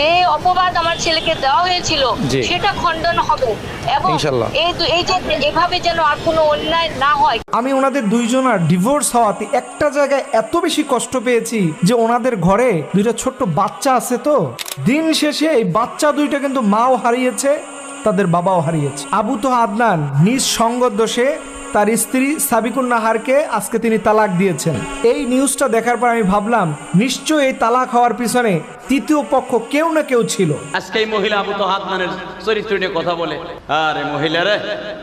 যে অপবাদ আমার ছেলেকে দেওয়া হয়েছিল সেটা খণ্ডন হবে। এবং এই এই যে এভাবে যেন আর কোনো অন্যায় না হয়। আমি ওনাদের দুইজনার ডিভোর্স হওয়াতে একটা জায়গায় এত বেশি কষ্ট পেয়েছি যে ওনাদের ঘরে দুইটা ছোট্ট বাচ্চা আছে তো। দিন শেষে এই বাচ্চা দুইটা কিন্তু মাও হারিয়েছে তাদের বাবাও হারিয়েছে। আবু তো আদনান নিজ সঙ্গ দোষে তার স্ত্রী সাবিকুন নাহারকে আজকে তিনি তালাক দিয়েছেন। এই নিউজটা দেখার পর আমি ভাবলাম, নিশ্চয়ই এই তালাক হওয়ার পিছনে তৃতীয় পক্ষ কেউ না কেউ ছিল। আজকে এই মহিলা আবু তো হাতমানের চরিত্র নিয়ে কথা বলে। আরে মহিলা রে,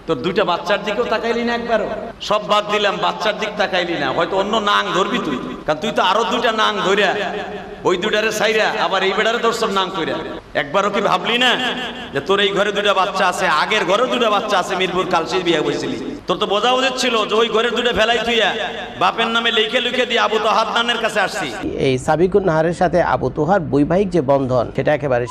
তোর দুইটা বাচ্চার দিকেও তাকাইলি না একবারও। সব বাদ দিলাম, বাচ্চার দিক তাকাইলি না। হয়তো অন্য নাং ধরবি তুই। কারণ তুই তো আরও দুইটা নাং ধরিয়া ওই দুটারে সাইরা আবার এই বেড়ারে তোর সব নাং কইরা। একবারও কি ভাবলি না যে তোর এই ঘরে দুটা বাচ্চা আছে, আগের ঘরে দুটা বাচ্চা আছে, মিরপুর কালসির বিয়ে বলছিলি তোর তো বোঝা উচিত ছিল যে ওই ঘরের দুটো ফেলাই তুইয়া বাপের নামে লিখে লিখে দিয়ে আবু তোহার হাতনানের কাছে আসছি। এই সাবিকুন নাহারের সাথে আবু তোহার বৈবাহিক যে বন্ধন, সেটা একেবারে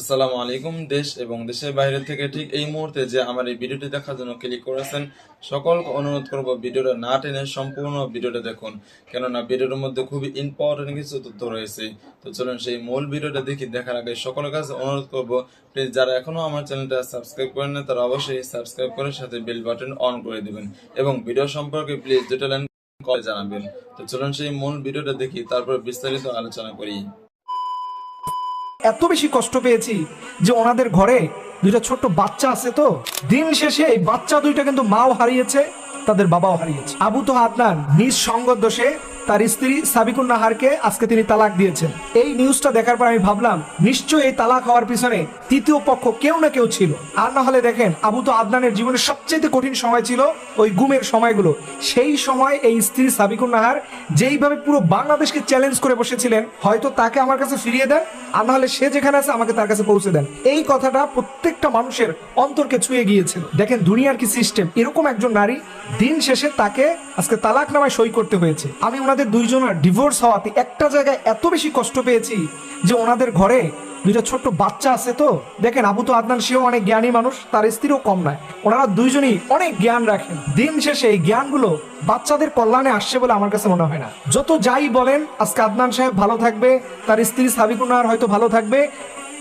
আসসালামু আলাইকুম, দেশ এবং দেশের বাইরে থেকে ঠিক এই মুহূর্তে যে আমার এই ভিডিওটি দেখার জন্য ক্লিক করেছেন, সকলকে অনুরোধ করব ভিডিওটা না টেনে সম্পূর্ণ ভিডিওটা দেখুন। কেননা ভিডিওর মধ্যে খুবই ইম্পর্টেন্ট কিছু তথ্য রয়েছে। তো চলুন সেই মূল ভিডিওটা দেখি, দেখার আগে সকলের কাছে অনুরোধ করব প্লিজ যারা এখনও আমার চ্যানেলটা সাবস্ক্রাইব করেন না তারা অবশ্যই সাবস্ক্রাইব করে সাথে বেল বাটন অন করে দিবেন এবং ভিডিও সম্পর্কে প্লিজ ডিটেল জানাবেন। তো চলুন সেই মূল ভিডিওটা দেখি, তারপর বিস্তারিত আলোচনা করি। এত বেশি কষ্ট পেয়েছি যে ওনাদের ঘরে দুইটা ছোট্ট বাচ্চা আছে তো। দিন শেষে এই বাচ্চা দুইটা কিন্তু মাও হারিয়েছে, তাদের বাবাও হারিয়েছে। আবু তো আদনান নিজ সঙ্গ দোষে তার স্ত্রী সাবিকুন নাহারকে আজকে তিনি তালাক দিয়েছেন। এই নিউজটা দেখার পর আমি ভাবলাম, নিশ্চয়ই এই তালাক হওয়ার পিছনে তৃতীয় পক্ষ কেউ না কেউ ছিল। আর না হলে দেখেন, আবু তো আদনানের জীবনের সবচেয়ে কঠিন সময় ছিল ওই গুমের সময়গুলো। সেই সময় এই স্ত্রী সাবিকুন নাহার যেইভাবে পুরো বাংলাদেশকে চ্যালেঞ্জ করে বসেছিলেন, হয়তো তাকে আমার কাছে ফিরিয়ে দেন, আর না হলে সে যেখানে আছে আমাকে তার কাছে পৌঁছে দেন। এই কথাটা প্রত্যেকটা মানুষের অন্তরকে ছুঁয়ে গিয়েছিল। দেখেন দুনিয়ার কি সিস্টেম এরকম একজন নারী দিন শেষে তাকে আজকে তালাক নামায় সই করতে হয়েছে। আমি ওনাদের দুইজনের ডিভোর্স হওয়াতে একটা জায়গায় এত বেশি কষ্ট পেয়েছি যে ওনাদের ঘরে দুইটা ছোট্ট বাচ্চা আছে তো। দেখেন, আবু তো আদনান, সেও অনেক জ্ঞানী মানুষ, তার স্ত্রীও কম নয়। ওনারা দুইজনই অনেক জ্ঞান রাখেন। দিন শেষে এই জ্ঞানগুলো বাচ্চাদের কল্যাণে আসছে বলে আমার কাছে মনে হয় না। যত যাই বলেন, আজকে আদনান সাহেব ভালো থাকবে, তার স্ত্রী সাবিকুনার হয়তো ভালো থাকবে।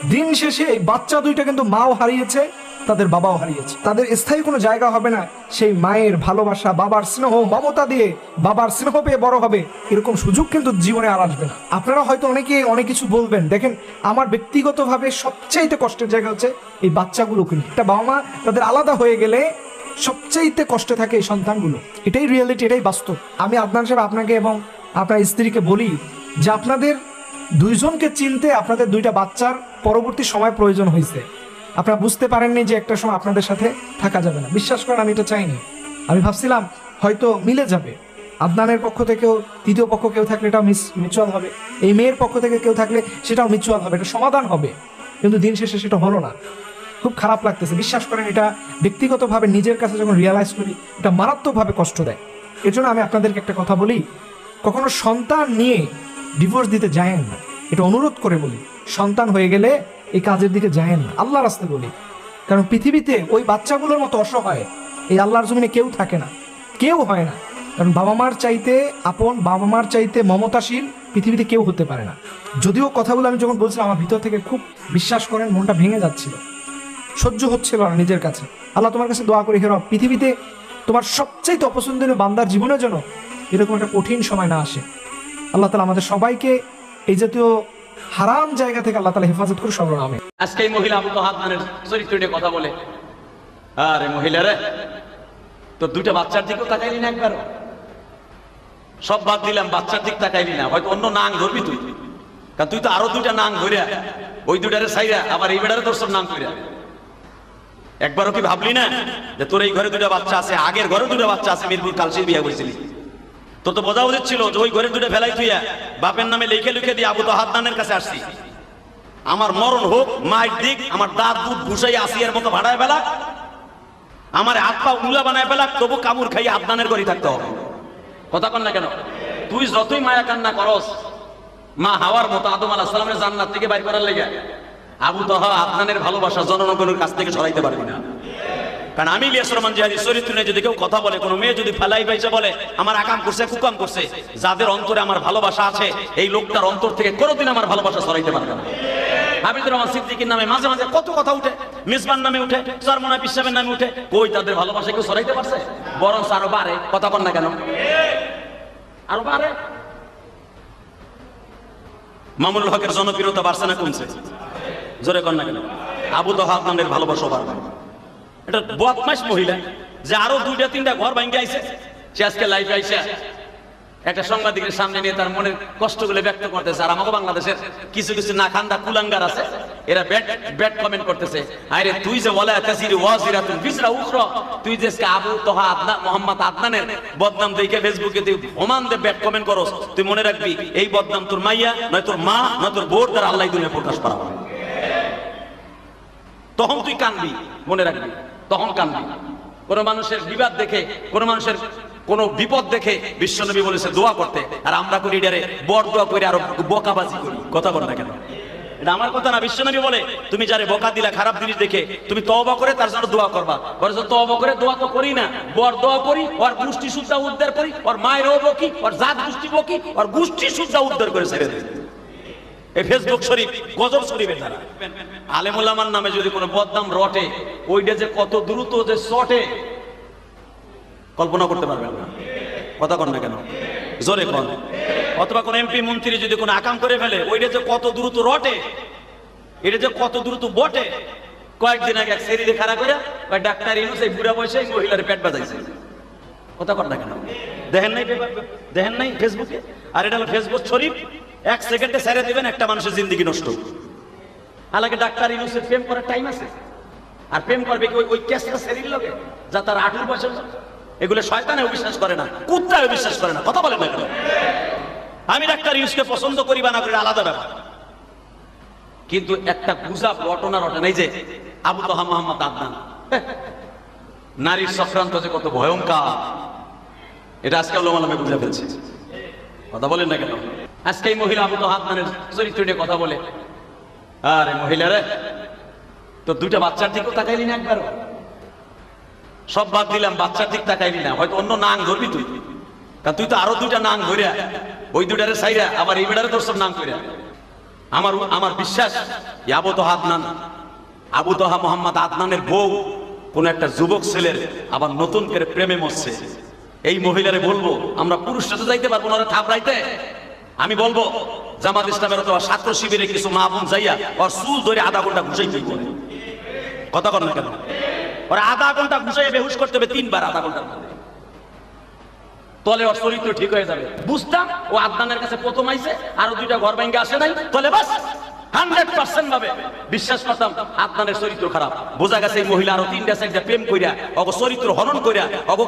দিন শেষে এই বাচ্চা দুইটা কিন্তু মাও হারিয়েছে। তাদের বাবাও হারিয়েছে। তাদের স্থায়ী কোনো জায়গা হবে না। সেই মায়ের ভালোবাসা, বাবার স্নেহ, মমতা দিয়ে বাবার স্নেহ পেয়ে বড় হবে। এরকম সুযোগ কিন্তু জীবনে আর আসবে না। আপনারা হয়তো অনেকে অনেক কিছু বলবেন। দেখেন, আমার ব্যক্তিগতভাবে সবচাইতে কষ্টের জায়গা হচ্ছে এই বাচ্চাগুলো কিন্তু। একটা বাবা মা তাদের আলাদা হয়ে গেলে সবচাইতে কষ্টে থাকে এই সন্তানগুলো। এটাই রিয়েলিটি এটাই বাস্তব। আমি আদনান সাহেব আপনাকে এবং আপনার স্ত্রীকে বলি যে আপনাদের দুইজনকে চিনতে আপনাদের দুইটা বাচ্চার পরবর্তী সময় প্রয়োজন হয়েছে। আপনারা বুঝতে পারেননি যে একটা সময় আপনাদের সাথে থাকা যাবে না। বিশ্বাস করেন, আমি এটা চাইনি। আমি ভাবছিলাম হয়তো মিলে যাবে। আদনানের পক্ষ থেকেও, তৃতীয় পক্ষ কেউ থাকলে এটাও মিস মিউচুয়াল হবে। এই মেয়ের পক্ষ থেকে কেউ থাকলে সেটাও মিউচুয়াল হবে। এটা সমাধান হবে। কিন্তু দিন শেষে সেটা হলো না। খুব খারাপ লাগতেছে। বিশ্বাস করেন, এটা ব্যক্তিগতভাবে নিজের কাছে যখন রিয়ালাইজ করি, এটা মারাত্মকভাবে কষ্ট দেয়। এর জন্য আমি আপনাদেরকে একটা কথা বলি। কখনো সন্তান নিয়ে ডিভোর্স দিতে যায়েন না। এটা অনুরোধ করে বলি, সন্তান হয়ে গেলে এই কাজের দিকে যায়েন না আল্লাহ রাস্তে বলি। কারণ পৃথিবীতে ওই বাচ্চাগুলোর মতো অসহায়, এই আল্লাহর জমিনে কেউ থাকে না, কেউ হয় না। কারণ বাবা মার চাইতে আপন বাবা মার চাইতে মমতাশীল পৃথিবীতে কেউ হতে পারে না। যদিও কথাগুলো আমি যখন বলছিলাম, আমার ভিতর থেকে খুব বিশ্বাস করেন, মনটা ভেঙে যাচ্ছিল। সহ্য হচ্ছিল না নিজের কাছে। আল্লাহ তোমার কাছে দোয়া করি হেরো পৃথিবীতে তোমার সবচাইতে অপছন্দনীয় বান্দার জীবনের জন্য এরকম একটা কঠিন সময় না আসে। আল্লাহ তালা আমাদের সবাইকে এই জাতীয় হারাম জায়গা থেকে আল্লাহ তালা হেফাজত করে সর্বনামে আজকে এই মহিলা আবু তো হাতমানের চরিত্র কথা বলে। আরে মহিলা রে, তোর দুইটা বাচ্চার দিকেও তাকাইলি না একবার সব বাদ দিলাম, বাচ্চার দিক তাকাইলি না। হয়তো অন্য নাং ধরবি তুই। কারণ তুই তো আরও দুইটা নাং ধরিয়া, ওই দুটারে সাইরা আবার এই বেড়ারে তোর সব নাং কইরা। একবারও কি ভাবলি না যে তোর এই ঘরে দুটা বাচ্চা আছে, আগের ঘরে দুটা বাচ্চা আছে, মিরপুর কালসির বিয়ে বলছিলি তোর তো বোঝা উচিত ছিল যে ওই ঘরে দুটো ফেলাই তুইয়া বাপের নামে লিখে লিখে দিয়ে আবু তো হাতনানের কাছে আসছি। আমার মরণ হোক, মায়ের দিক, আমার দাঁত দুধ ঘুষাই আসিয়ার মতো ভাড়ায় ফেলা, আমার হাত পা উলা বানায় ফেলা, তবু কামড় খাইয়ে আদনানের করি থাকতে হবে। কথা কন না কেন? তুই যতই মায়া কান্না করস, মা হাওয়ার মতো আদম আলাহ সালামের জান্নাত থেকে বাইর করার লেগে আবু তহা আদনানের ভালোবাসা জনগণের কাছ থেকে সরাইতে পারবি না। কারণ আমি ইলিয়াস রহমান জিহাদি চরিত্র নিয়ে যদি কেউ কথা বলে, কোনো মেয়ে যদি ফেলাই পাইছে বলে, আমার আকাম করছে, কুকাম করছে, যাদের অন্তরে আমার ভালোবাসা আছে, এই লোকটার অন্তর থেকে কোনোদিন আমার ভালোবাসা সরাইতে পারবে না। হাবিবুর রহমান নামে মাঝে মাঝে কত কথা উঠে মিসবান নামে উঠে নামে উঠে, কই তাদের ভালোবাসা কেউ সরাইতে পারছে? বরং আরও বাড়ে, কথা বল না কেন? আরও বাড়ে। মামুনুল হকের জনপ্রিয়তা বাড়ছে না কমছে? জোরে কর না কেন? আবু তো হাতমানের ভালোবাসা বাড়বে এটা বদমাস মহিলা যে আরও দুইটা, তিনটা ঘর ভাঙ্গে আইছে। সে আজকে লাইফে আইসে একটা সাংবাদিকের সামনে নিয়ে তার মনের কষ্টগুলো ব্যক্ত করতেছে। আর আমাকে বাংলাদেশের কিছু কিছু না খান্দা কুলাঙ্গার আছে, এরা ব্যাড ব্যাড কমেন্ট করতেছে। আরে তুই যে ওয়ালা তাসির ওয়াজিরা তুই বিসরা উখরা, তুই যে আবু তোহা আদনা, মোহাম্মদ আদনানের বদনাম দেখে ফেসবুকে তুই ওমান দে ব্যাট কমেন্ট করস, তুই মনে রাখবি, এই বদনাম তোর মাইয়া, নয় তোর মা, নয় তোর বোর দ্বারা আল্লাহ দুনিয়া প্রকাশ করা তখন তুই কানবি, মনে রাখবি। তখন কানবি কোন মানুষের বিবাদ দেখে, কোন মানুষের কোন বিপদ দেখে বিশ্বনবী বলেছে দোয়া করতে। আর আমরা করি এটারে বর দোয়া করে আরও বোকাবাজি করি। কথা বল না কেন? এটা আমার কথা না, বিশ্বনবী বলে, তুমি যারে বোকা দিলা, খারাপ জিনিস দেখে, তুমি তওবা করে তার জন্য দোয়া করবা। বলে তওবা করে দোয়া তো করি না। বর দোয়া করি, ওর গোষ্ঠী সুদ্ধা উদ্ধার করি, ওর মায়ের বকি ওর জাত গোষ্ঠী বকি, ওর গোষ্ঠী সুদ্ধা উদ্ধার করে ছেড়ে এই ফেসবুক শরীফ, গজব শরীফের দ্বারা। আলেমুল্লামার নামে যদি কোনো বদনাম রটে, ওইটা যে কত দ্রুত যে শটে, কল্পনা করতে পারবেন না। কথা কন না কেন? জোরে কন। অথবা কোন এমপি মন্ত্রী যদি কোনো আকাম করে ফেলে, ওইটা যে কত দ্রুত রটে, এটা যে কত দ্রুত বটে, কয়েকদিন আগে এক সেরিতে খারাপ করে ওই ডাক্তার ইনুস, এই বুড়া বয়সে মহিলার পেট বাজাইছে। কথা কর না কেন? দেখেন নাই দেখেন নাই ফেসবুকে আর এটা হলো ফেসবুক শরীফ। এক সেকেন্ডে ছেড়ে দিবেন একটা মানুষের জিন্দগি নষ্ট। হালাকে ডাক্তার ইউনুসের প্রেম করার টাইম আছে। আর প্রেম করবে কি ওই কেসটা শরীর লোকে যা তার আঠুর বছর। এগুলো শয়তানে বিশ্বাস করে না কুত্তায় বিশ্বাস করে না। কথা বলেন না? আমি ডাক্তার ইউসকে পছন্দ করি বা না করি আলাদা ব্যাপার। কিন্তু একটা গুজব ঘটনা রটে নাই যে আবু তোহা মোহাম্মদ আদনান। হ্যাঁ, নারীর সক্রান্ত যে কত ভয়ঙ্কর। এটা আজকে আল্লাহ বুঝে ফেলছে। কথা বলেন না কেন? আজকে এই মহিলা আবু হাতমানের চরিত্র নিয়ে কথা বলে। আরে মহিলারে তো দুইটা বাচ্চার দিকেও তাকাইলি না একবারও? সব বাদ দিলাম বাচ্চার দিক তাকাইলি না। হয়তো অন্য নাং ধরবি তুই। কারণ তুই তো আরও দুইটা নাং ধরিয়া ওই দুইটারে সাইরা আবার এই বেটারে তোর সব নাম করিয়া আমার আমার বিশ্বাস আবু তোহা আদনান আবু তোহা মোহাম্মদ আদনানের বউ, কোন একটা যুবক ছেলের আবার নতুন করে প্রেমে মরছে। এই মহিলারে বলব, আমরা পুরুষরা তো যাইতে পারব না থাপড়াইতে। আমি বলব, জামাত ইসলামের অথবা ছাত্র শিবিরে কিছু মা বোন যাইয়া ওর চুল ধরে আধা ঘণ্টা ঘুষাই দিব কথা কর না কেন? ওরা আধা ঘণ্টা ঘুষাই বেহুশ করতে হবে, তিনবার আধা ঘণ্টা তলে ওর চরিত্র ঠিক হয়ে যাবে। বুঝতাম, ও আদনানের কাছে প্রথম আইসে আরও দুইটা ঘর ভাঙ্গে আসে নাই, তলে বাস। হান্ড্রেড পার্সেন্ট ভাবে বিশ্বাস করতাম, আদনানের চরিত্র খারাপ। বোঝা গেছে এই মহিলা আরও তিনটা, চারটা প্রেম চরিত্র হরণ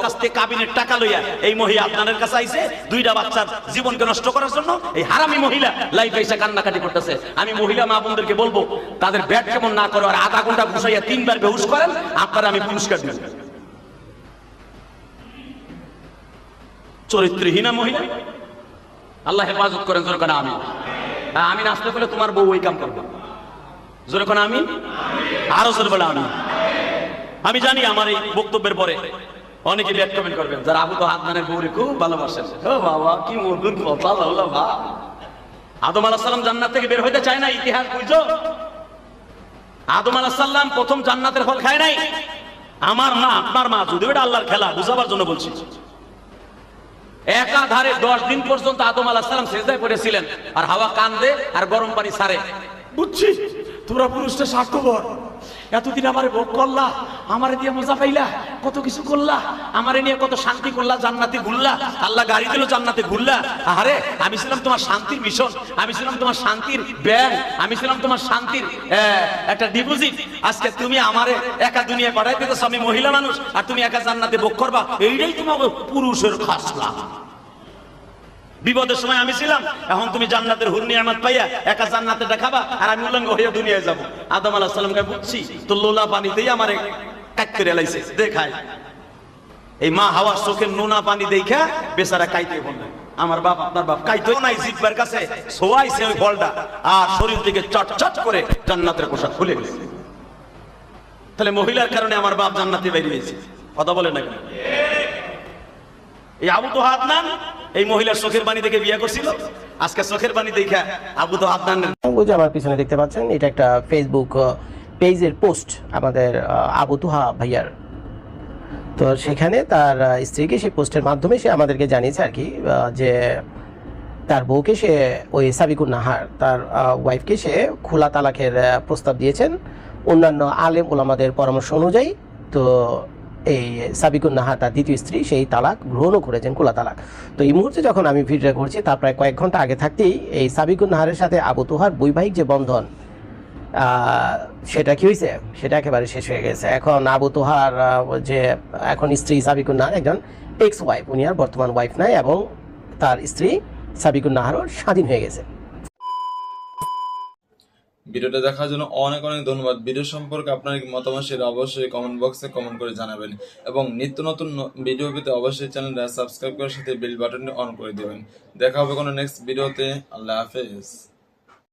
কাছ থেকে কাবিনের টাকা লইয়া এই মহিলা আদনানের কাছে আইছে, দুইটা বাচ্চার জীবনকে নষ্ট করার জন্য এই হারামি মহিলা লাইফ এসে কান্নাকাটি করতেছে। আমি মহিলা মা বোনদেরকে বলব, তাদের ব্যাট কেমন না করে আর আধা ঘণ্টা ঘুষাইয়া তিনবার বেহুশ করেন, আপনারা আমি পুরস্কার দিব চরিত্রহীনা মহিলা, আল্লাহ হেফাজত করেন জোর আমি আমি নাচতে পেলে তোমার বউ ওই কাম করবে। জোরে কোন আমি আরও জোর বলে আমি আমি জানি আমার এই বক্তব্যের পরে অনেকে কমেন্ট করবেন, যারা আবু তো বউরে খুব ভালোবাসেন। বাবা, কি মধুর কথা বা আদম আলাহ সাল্লাম জান্নাত থেকে বের হইতে চায় না, ইতিহাস বুঝছ? আদম আলাহ সাল্লাম প্রথম জান্নাতের ফল খায় নাই। আমার মা, আপনার মা যদি এটা আল্লাহর খেলা, বুঝাবার জন্য বলছি। একাধারে দশ দিন পর্যন্ত আদম আলাহ সালাম সেজদায় পড়েছিলেন। আর হাওয়া কান্দে আর গরম পানি সারে। বুঝছি, তোমরা পুরুষটা স্বার্থপর। এতদিন আমারে ভোগ করলা, আমারে দিয়ে মজা পাইলা, কত কিছু করলা, আমারে নিয়ে কত শান্তি করলা, জান্নাতে ঘুরলা, আল্লাহ গাড়ি দিল জান্নাতে ঘুরলা। আরে আমি ছিলাম তোমার শান্তির মিশন আমি ছিলাম তোমার শান্তির ব্যাংক, আমি ছিলাম তোমার শান্তির একটা ডিপোজিট আজকে তুমি আমারে একা দুনিয়া পাঠাই দিতেছ আমি মহিলা মানুষ, আর তুমি একা জান্নাতে ভোগ করবা, এইটাই তোমাকে পুরুষের খাসলা। বিপদের সময় আমি ছিলাম, এখন তুমি জান্নাতের হুর নিয়ামত পাইয়া একা জান্নাতে দেখাবা আর আমি উলঙ্গ হইয়া দুনিয়ায় যাব। আদম আলাহ সাল্লামকে বুঝছি তো লোলা পানিতেই আমারে কাট করে লাইছে দেখায় এই মা হাওয়ার চোখের নোনা পানি দেখা বেচারা কাইতে বললেন আমার বাপ, আপনার বাপ কাইতেও নাই জিব্বার কাছে সোয়াইছে ওই ফলটা আর শরীর থেকে চট চট করে জান্নাতের পোশাক খুলে গেছে তাহলে মহিলার কারণে আমার বাপ জান্নাতে বেরিয়েছে। কথা বলে না এই আবু তো হাতনান এই মহিলার চোখের বাণী দেখে বিয়ে করছিল? আজকে চোখের বাণী দেখে আবু তো হাতনানের ওই আমার পিছনে দেখতে পাচ্ছেন, এটা একটা ফেসবুক পেজের পোস্ট আমাদের আবু তুহা ভাইয়ার। তো সেখানে তার স্ত্রীকে সেই পোস্টের মাধ্যমে সে আমাদেরকে জানিয়েছে আর কি যে তার বউকে সে ওই সাবিকুর নাহার, তার ওয়াইফকে সে খোলা তালাকের প্রস্তাব দিয়েছেন। অন্যান্য আলেম ওলামাদের পরামর্শ অনুযায়ী। তো এই সাবিকুন নাহার তার দ্বিতীয় স্ত্রী, সেই তালাক গ্রহণও করেছেন কোলা তালাক তো এই মুহূর্তে যখন আমি ভিডিও করছি তার প্রায় কয়েক ঘণ্টা আগে থাকতেই এই সাবিকুন নাহারের সাথে আবু তুহার বৈবাহিক যে বন্ধন সেটা কি হয়েছে সেটা একেবারে শেষ হয়ে গেছে। এখন আবু তোহার যে এখন স্ত্রী সাবিকুন নাহার একজন এক্স ওয়াইফ উনি আর বর্তমান ওয়াইফ নাই এবং তার স্ত্রী সাবিকুন নাহারও স্বাধীন হয়ে গেছে। ভিডিওটা দেখার জন্য অনেক অনেক ধন্যবাদ। ভিডিও সম্পর্কে আপনার মতামত সেটা অবশ্যই কমেন্ট বক্সে কমেন্ট করে জানাবেন। এবং নিত্য নতুন ভিডিও পেতে অবশ্যই চ্যানেলটা সাবস্ক্রাইব করার সাথে বেল বাটনটি অন করে দেবেন। দেখা হবে কোনো নেক্সট ভিডিওতে আল্লাহ হাফেজ।